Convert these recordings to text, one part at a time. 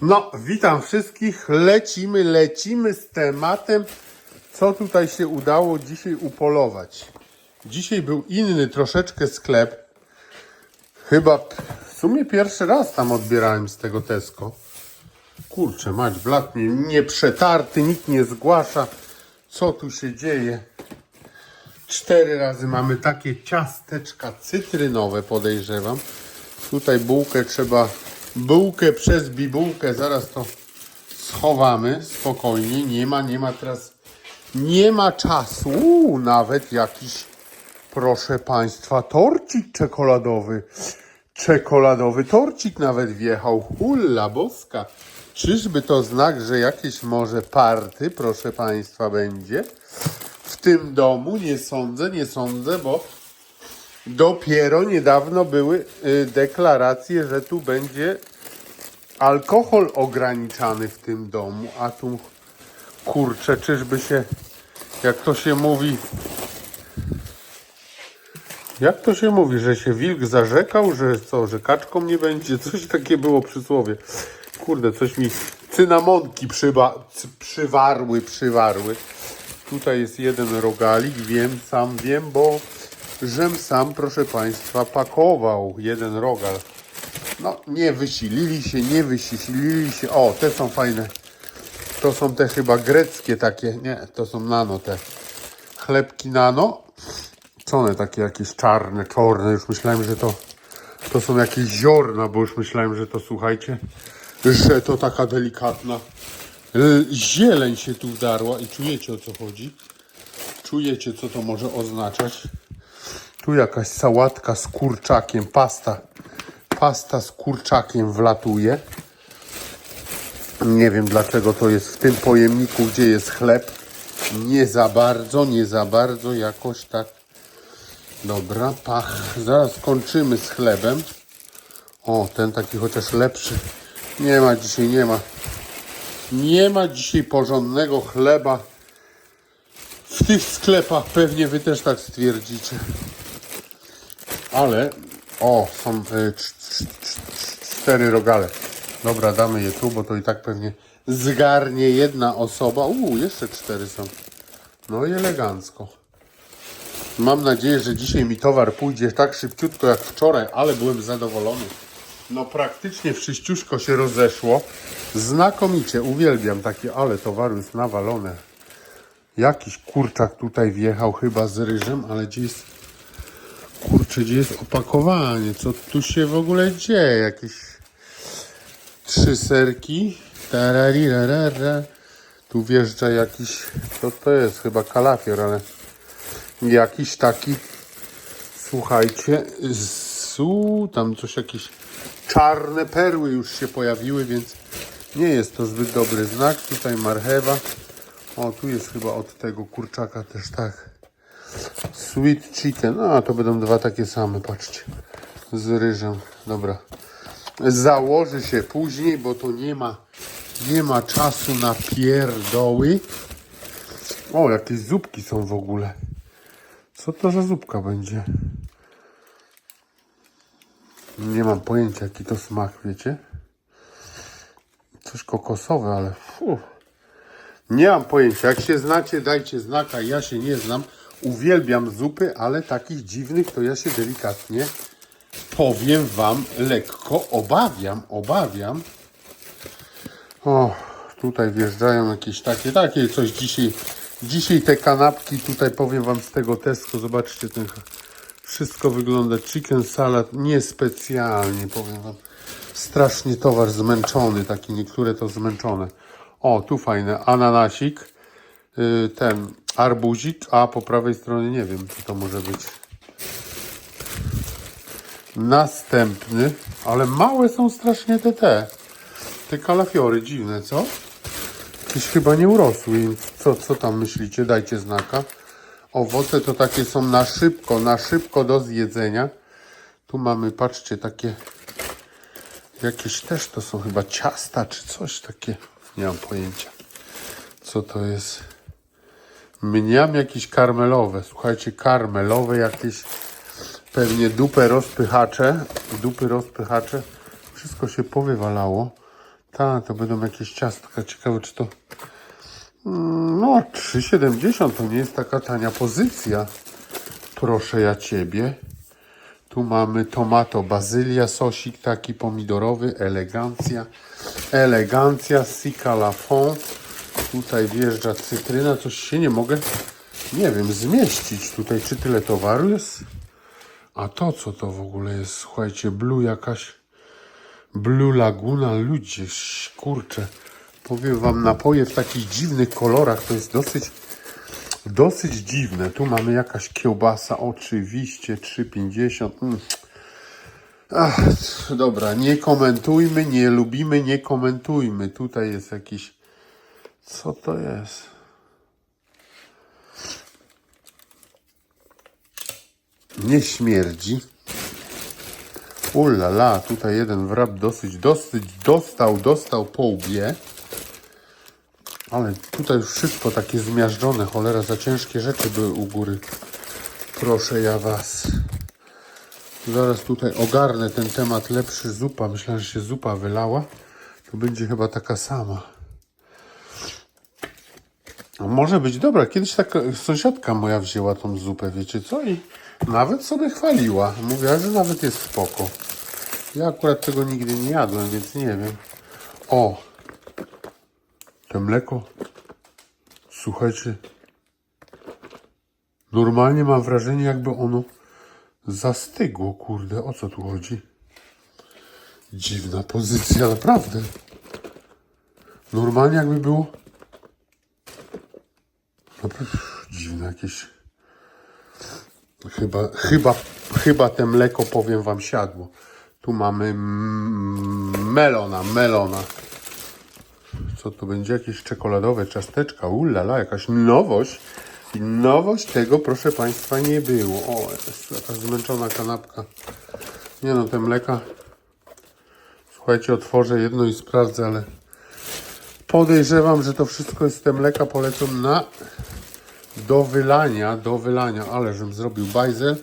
No, witam wszystkich. Lecimy, lecimy z tematem, co tutaj się udało dzisiaj upolować. Dzisiaj był inny troszeczkę sklep. Chyba w sumie pierwszy raz tam odbierałem z tego Tesco. Kurczę, mać, blat mnie nie przetarty, nikt nie zgłasza. Co tu się dzieje? Cztery razy mamy takie ciasteczka cytrynowe, podejrzewam. Tutaj bułkę trzeba, bułkę przez bibułkę, zaraz to schowamy spokojnie. Nie ma, nie ma teraz, nie ma czasu. Uuu, nawet jakiś, proszę Państwa, torcik czekoladowy. Czekoladowy torcik nawet wjechał. Hulla boska. Czyżby to znak, że jakieś może party, proszę Państwa, będzie? W tym domu nie sądzę, nie sądzę, bo Dopiero niedawno były y, deklaracje, że tu będzie alkohol ograniczany w tym domu, a tu kurczę, czyżby się, jak to się mówi, jak to się mówi, że się wilk zarzekał, że co, że kaczką nie będzie, coś takie było przysłowie. Kurde, coś mi cynamonki przyba, przywarły, przywarły. Tutaj jest jeden rogalik, wiem, sam wiem, bo żem sam, proszę Państwa, pakował jeden rogal. No, nie wysilili się, nie wysilili się. O, te są fajne. To są te chyba greckie takie. Nie, to są nano te. Chlebki nano. Co one takie jakieś czarne, czarne. Już myślałem, że to, to są jakieś ziarna, bo już myślałem, że to, słuchajcie, że to taka delikatna l- zieleń się tu wdarła i czujecie o co chodzi. Czujecie, co to może oznaczać. Tu jakaś sałatka z kurczakiem, pasta. Pasta z kurczakiem wlatuje. Nie wiem dlaczego to jest w tym pojemniku, gdzie jest chleb. Nie za bardzo, nie za bardzo, jakoś tak. Dobra, pach. Zaraz kończymy z chlebem. O, ten taki chociaż lepszy. Nie ma dzisiaj, nie ma. Nie ma dzisiaj porządnego chleba. W tych sklepach pewnie wy też tak stwierdzicie. Ale, o, są y, cz- cz- cz- cztery rogale. Dobra, damy je tu, bo to i tak pewnie zgarnie jedna osoba. Uuu, jeszcze cztery są. No i elegancko. Mam nadzieję, że dzisiaj mi towar pójdzie tak szybciutko jak wczoraj, ale byłem zadowolony. No praktycznie wszyściuszko się rozeszło. Znakomicie, uwielbiam takie, ale towaru jest nawalone. Jakiś kurczak tutaj wjechał chyba z ryżem, ale gdzie jest Kurczę, gdzie jest opakowanie? Co tu się w ogóle dzieje? Jakieś trzy serki. Tararirarara. Tu wjeżdża jakiś, co to jest? Chyba kalafior, ale jakiś taki, słuchajcie, su, tam coś jakieś czarne perły już się pojawiły, więc nie jest to zbyt dobry znak. Tutaj marchewa. O, tu jest chyba od tego kurczaka też tak. Sweet chicken. No, to będą dwa takie same, patrzcie. Z ryżem. Dobra. Założy się później, bo to nie ma, nie ma czasu na pierdoły. O, jakieś zupki są w ogóle. Co to za zupka będzie? Nie mam pojęcia, jaki to smak, wiecie? Coś kokosowe, ale fuh. Nie mam pojęcia. Jak się znacie, dajcie znaka. Ja się nie znam. Uwielbiam zupy, ale takich dziwnych to ja się delikatnie powiem wam lekko obawiam. Obawiam. O, tutaj wjeżdżają jakieś takie, takie coś dzisiaj. Dzisiaj te kanapki tutaj powiem wam z tego Tesco. Zobaczcie, ten wszystko wygląda. Chicken salad niespecjalnie powiem wam. Strasznie towar zmęczony, taki niektóre to zmęczone. O, tu fajne. Ananasik, yy, ten arbuzik, a po prawej stronie nie wiem, co to może być. Następny, ale małe są strasznie te te. Te kalafiory, dziwne, co? Jakieś chyba nie urosły. im. Co, co tam myślicie? Dajcie znaka. Owoce to takie są na szybko, na szybko do zjedzenia. Tu mamy, patrzcie, takie Jakieś też to są chyba ciasta czy coś takie. Nie mam pojęcia. Co to jest? Mniam jakieś karmelowe. Słuchajcie, karmelowe jakieś pewnie dupę rozpychacze. Dupy rozpychacze. Wszystko się powywalało. Ta, to będą jakieś ciastka. Ciekawe, czy to... Mm, No, 3,70 to nie jest taka tania pozycja. Proszę ja ciebie. Tu mamy tomato, bazylia, sosik taki pomidorowy, elegancja. Elegancja, sika la fond. Tutaj wjeżdża cytryna, coś się nie mogę, nie wiem, zmieścić tutaj. Czy tyle towaru jest? A to co to w ogóle jest? Słuchajcie, blue jakaś, blue laguna, ludzie, kurczę. Powiem wam, napoje w takich dziwnych kolorach to jest dosyć, dosyć dziwne. Tu mamy jakaś kiełbasa, oczywiście, 3,50. Mm. Ach, dobra, nie komentujmy, nie lubimy, nie komentujmy. Tutaj jest jakiś, co to jest? Nie śmierdzi. Ulala, tutaj jeden wrab dosyć, dosyć dostał, dostał po łbie. Ale tutaj już wszystko takie zmiażdżone, cholera, za ciężkie rzeczy były u góry. Proszę ja was. Zaraz tutaj ogarnę ten temat lepszy zupa. Myślałem, że się zupa wylała. To będzie chyba taka sama. Może być dobra. Kiedyś taka sąsiadka moja wzięła tą zupę, wiecie co? I nawet sobie chwaliła. Mówiła, że nawet jest spoko. Ja akurat tego nigdy nie jadłem, więc nie wiem. O! To mleko. Słuchajcie. Normalnie mam wrażenie, jakby ono zastygło, kurde. O co tu chodzi? Dziwna pozycja, naprawdę. Normalnie jakby było Naprawdę dziwne jakieś. Chyba, chyba, chyba te mleko, powiem wam, siadło. Tu mamy melona, melona. Co to będzie? Jakieś czekoladowe ciasteczka. Ulala, jakaś nowość. I nowość tego, proszę państwa, nie było. O, jest jakaś zmęczona kanapka. Nie no, te mleka. Słuchajcie, otworzę jedno i sprawdzę, ale podejrzewam, że to wszystko jest te mleka polecą na do wylania, do wylania, ale żebym zrobił bajzel,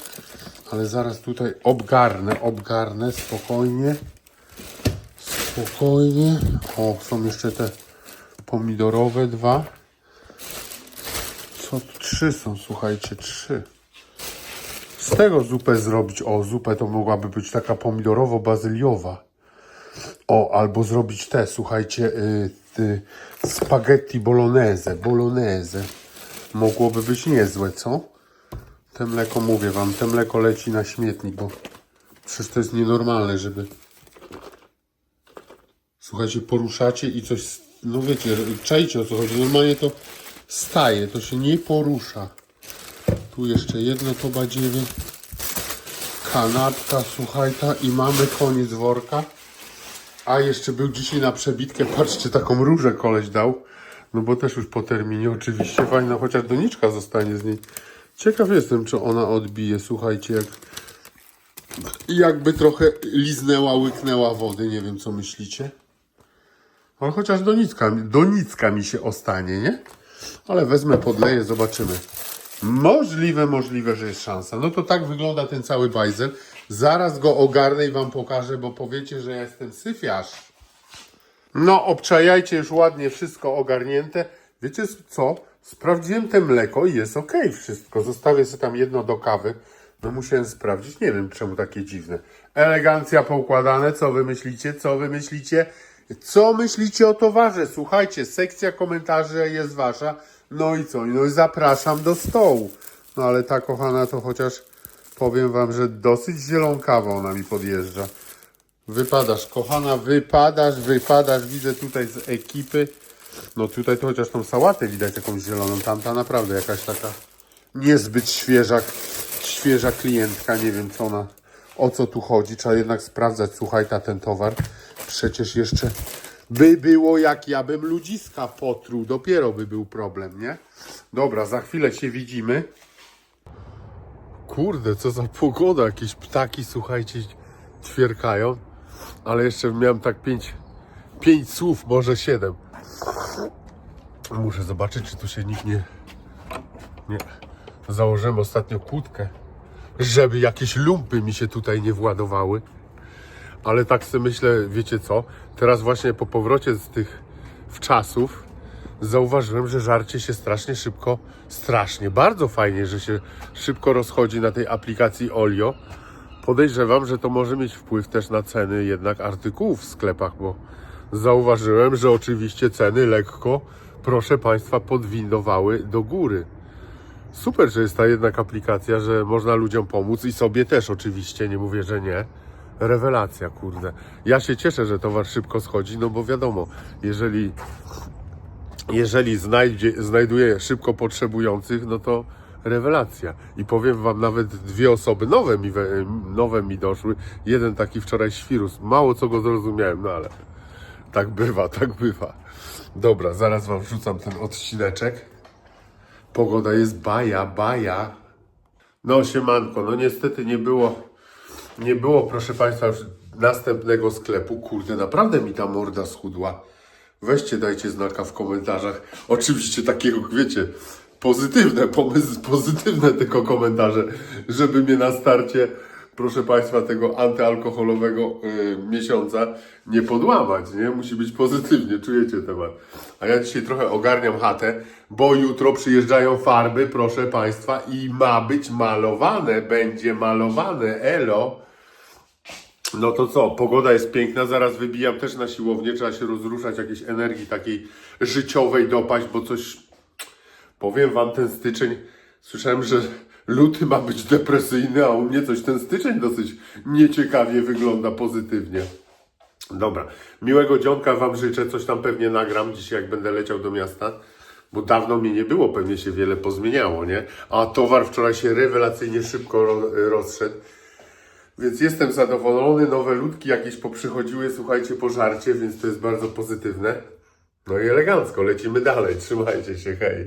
ale zaraz tutaj obgarnę, obgarnę spokojnie, spokojnie. O, są jeszcze te pomidorowe dwa. Co? Trzy są, słuchajcie, trzy. Z tego zupę zrobić. O, zupę to mogłaby być taka pomidorowo-bazyliowa. O, albo zrobić te, słuchajcie, y, spaghetti bolognese, bolognese. Mogłoby być niezłe, co? Te mleko, mówię wam, te mleko leci na śmietnik, bo przecież to jest nienormalne, żeby... Słuchajcie, poruszacie i coś, no wiecie, czajcie o co chodzi, normalnie to staje, to się nie porusza. Tu jeszcze jedno to badziewie. Kanapka, słuchajta i mamy koniec worka. A jeszcze był dzisiaj na przebitkę, patrzcie, taką różę koleś dał. No bo też już po terminie oczywiście fajna, chociaż doniczka zostanie z niej. Ciekaw jestem, czy ona odbije, słuchajcie, jak jakby trochę liznęła, łyknęła wody, nie wiem co myślicie. Ale chociaż donicka, donicka mi się ostanie, nie? Ale wezmę, podleję, zobaczymy. Możliwe, możliwe, że jest szansa. No to tak wygląda ten cały bajzel. Zaraz go ogarnę i wam pokażę, bo powiecie, że ja jestem syfiarz. No, obczajajcie już ładnie wszystko ogarnięte. Wiecie co? Sprawdziłem te mleko i jest ok wszystko. Zostawię sobie tam jedno do kawy. No musiałem sprawdzić. Nie wiem czemu takie dziwne. Elegancja poukładane. Co wy myślicie? Co wy myślicie? Co myślicie o towarze? Słuchajcie, sekcja komentarzy jest wasza. No i co? No i zapraszam do stołu. No ale ta kochana to chociaż powiem wam, że dosyć zielonkawa ona mi podjeżdża. Wypadasz, kochana, wypadasz, wypadasz. Widzę tutaj z ekipy. No tutaj to chociaż tą sałatę widać jakąś zieloną. Tamta naprawdę jakaś taka niezbyt świeża, świeża klientka. Nie wiem co ona, o co tu chodzi. Trzeba jednak sprawdzać, słuchaj, ta ten towar. Przecież jeszcze by było jak ja bym ludziska potruł. Dopiero by był problem, nie? Dobra, za chwilę się widzimy. Kurde, co za pogoda. Jakieś ptaki, słuchajcie, ćwierkają. Ale jeszcze miałem tak pięć, pięć słów, może siedem. Muszę zobaczyć, czy tu się nikt nie... Nie. Założyłem ostatnio kłódkę, żeby jakieś lumpy mi się tutaj nie władowały. ale tak sobie myślę, wiecie co, teraz właśnie po powrocie z tych wczasów zauważyłem, że żarcie się strasznie szybko, strasznie, bardzo fajnie, że się szybko rozchodzi na tej aplikacji Olio. Podejrzewam, że to może mieć wpływ też na ceny jednak artykułów w sklepach, bo zauważyłem, że oczywiście ceny lekko, proszę Państwa, podwindowały do góry. Super, że jest ta jednak aplikacja, że można ludziom pomóc i sobie też oczywiście, nie mówię, że nie. Rewelacja, kurde. Ja się cieszę, że towar szybko schodzi, no bo wiadomo, jeżeli, jeżeli znajdzie, znajduje szybko potrzebujących, no to rewelacja. I powiem Wam, nawet dwie osoby nowe mi, we- nowe mi doszły. Jeden taki wczoraj świrus. Mało co go zrozumiałem, no ale tak bywa, tak bywa. Dobra, zaraz Wam wrzucam ten odcineczek. Pogoda jest baja, baja. No siemanko, no niestety nie było, nie było proszę Państwa już następnego sklepu. Kurde, naprawdę mi ta morda schudła. Weźcie, dajcie znaka w komentarzach. Oczywiście takiego, wiecie, pozytywne pomysły, pozytywne tylko komentarze, żeby mnie na starcie, proszę Państwa, tego antyalkoholowego y, miesiąca nie podłamać, nie? Musi być pozytywnie, czujecie temat. A ja dzisiaj trochę ogarniam chatę, bo jutro przyjeżdżają farby, proszę Państwa, i ma być malowane, będzie malowane, elo. No to co, pogoda jest piękna, zaraz wybijam też na siłownię, trzeba się rozruszać, jakiejś energii takiej życiowej dopaść, bo coś, powiem wam, ten styczeń, słyszałem, że luty ma być depresyjny, a u mnie coś ten styczeń dosyć nieciekawie wygląda pozytywnie. Dobra, miłego dzionka wam życzę, coś tam pewnie nagram dzisiaj, jak będę leciał do miasta, bo dawno mnie nie było, pewnie się wiele pozmieniało, nie? A towar wczoraj się rewelacyjnie szybko ro- rozszedł. Więc jestem zadowolony, nowe ludki jakieś poprzychodziły, słuchajcie, po żarcie, więc to jest bardzo pozytywne. No i elegancko, lecimy dalej, trzymajcie się, hej.